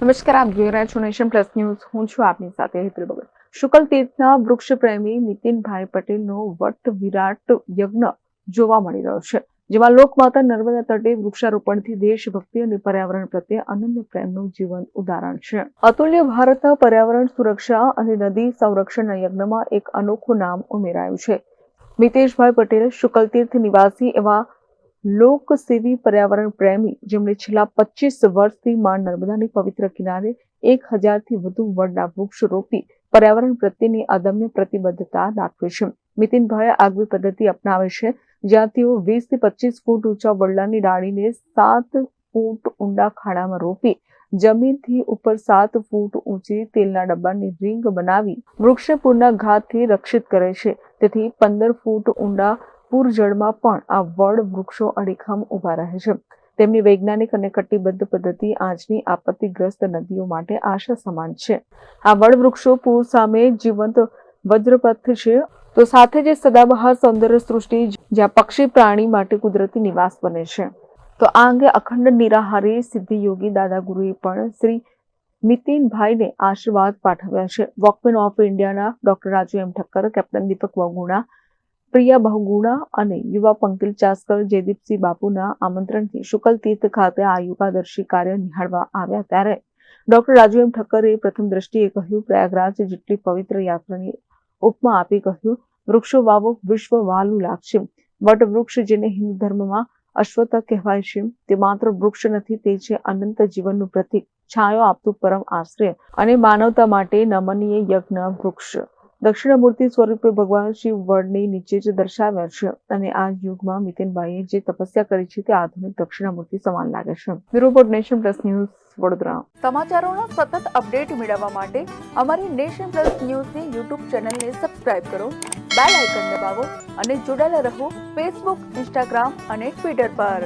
નમસ્કાર, આપ જોઈ રહ્યા છો નેશન પ્લસ ન્યૂઝ. હું છું આપની સાથે હેતલ ભગત શુકલ તીર્થના વૃક્ષ પ્રેમી નીતિનભાઈ પટેલનો વટ વિરાટ યજ્ઞ જોવા મળી રહ્યો છે, જેમાં લોકમાતા નર્મદા તટે વૃક્ષારોપણથી દેશભક્તિ અને પર્યાવરણ પ્રત્યે અનન્ય પ્રેમનું જીવંત ઉદાહરણ છે. અતુલ્ય ભારતના પર્યાવરણ સુરક્ષા અને નદી સંરક્ષણના યજ્ઞમાં એક અનોખું નામ ઉમેરાયું છે. મિતેશભાઈ પટેલ શુકલતીર્થ નિવાસી એવા લોકસેવી પર્યાવરણ પ્રેમી જેમણે છેલ્લા પચીસ વર્ષથી માં નર્મદાની પવિત્ર કિનારે એક હજારથી વધુ વડના વૃક્ષ રોપી પર્યાવરણ પ્રત્યેની અદમ્ય પ્રતિબદ્ધતા દાખવે છે. મિતિનભાઈ આગવી પદ્ધતિ અપનાવે છે, જ્યાં તેઓ વીસથી પચીસ ફૂટ ઊંચા વડલાની ડાળીને સાત ફૂટ ઊંડા ખાડામાં રોપી જમીનથી ઉપર સાત ફૂટ ઊંચી તેલના ડબ્બાની રિંગ બનાવી વૃક્ષને પૂરના ઘાતથી રક્ષિત કરે છે. તેથી પંદર ફૂટ ઊંડા પૂર જળમાં પણ આ વડ વૃક્ષો અડીખમ ઊભા રહે છે. તેમની વૈજ્ઞાનિક અને કટિબદ્ધ પદ્ધતિ આજની આપત્તિગ્રસ્ત નદીઓ માટે આશા સમાન છે. આ વડ વૃક્ષો પૂર સામે જીવંત વજ્રપથ છે તો સાથે જ સદાબહાર સૌંદર્ય સૃષ્ટિ જ્યાં પક્ષી પ્રાણી માટે કુદરતી નિવાસ બને છે. તો આ અંગે અખંડ નિરાહારી સિદ્ધિ યોગી દાદા ગુરુએ પણ શ્રી મિતિનભાઈને આશીર્વાદ પાઠવ્યા છે. વોકમેન ઓફ ઇન્ડિયાના doctor Raju M Thakkar, captain Deepak વગુણા Priya Bahuguna અને યુવા પંકિલ ચાસ્કર જયદીપસિંહ બાપુના આમંત્રણથી શુકલ તીર્થ ખાતે આ યોગાદર્શી કાર્ય નિહાળવા આવ્યા ત્યારે ડોક્ટર રાજુ ઠક્કરે પ્રથમ દ્રષ્ટિએ કહ્યું, પ્રયાગરાજ જેટલી પવિત્ર યાત્રાની ઉપમા આપી કહ્યું, વૃક્ષો વાવો, વિશ્વ વાલું લાગશે. વટ વૃક્ષ જેને હિન્દુ ધર્મમાં અશ્વત કહેવાય છે, તે માત્ર વૃક્ષ નથી, તે છે અનંત જીવનનું પ્રતીક. છાયો આપતું પરમ આશ્રય અને માનવતા માટે નમનીય યજ્ઞ વૃક્ષ. દક્ષિણામૂર્તિ સ્વરૂપે ભગવાન શિવ વડની નીચે જ દર્શાવ્યા છે અને આ યુગમાં મિતિનભાઈએ જે તપસ્યા કરી છે તે આધુનિક દક્ષિણામૂર્તિ સમાન લાગે છે. Bureau Nation Plus news, Vadodara. સમાચારોનો સતત અપડેટ મેળવવા માટે અમારી નેશન પ્લસ ન્યૂઝની યુટ્યુબ ચેનલને સબસ્ક્રાઇબ કરો, બેલ આઇકન દબાવો અને જોડાયેલા રહો ફેસબુક, ઇન્સ્ટાગ્રામ અને ટ્વિટર પર.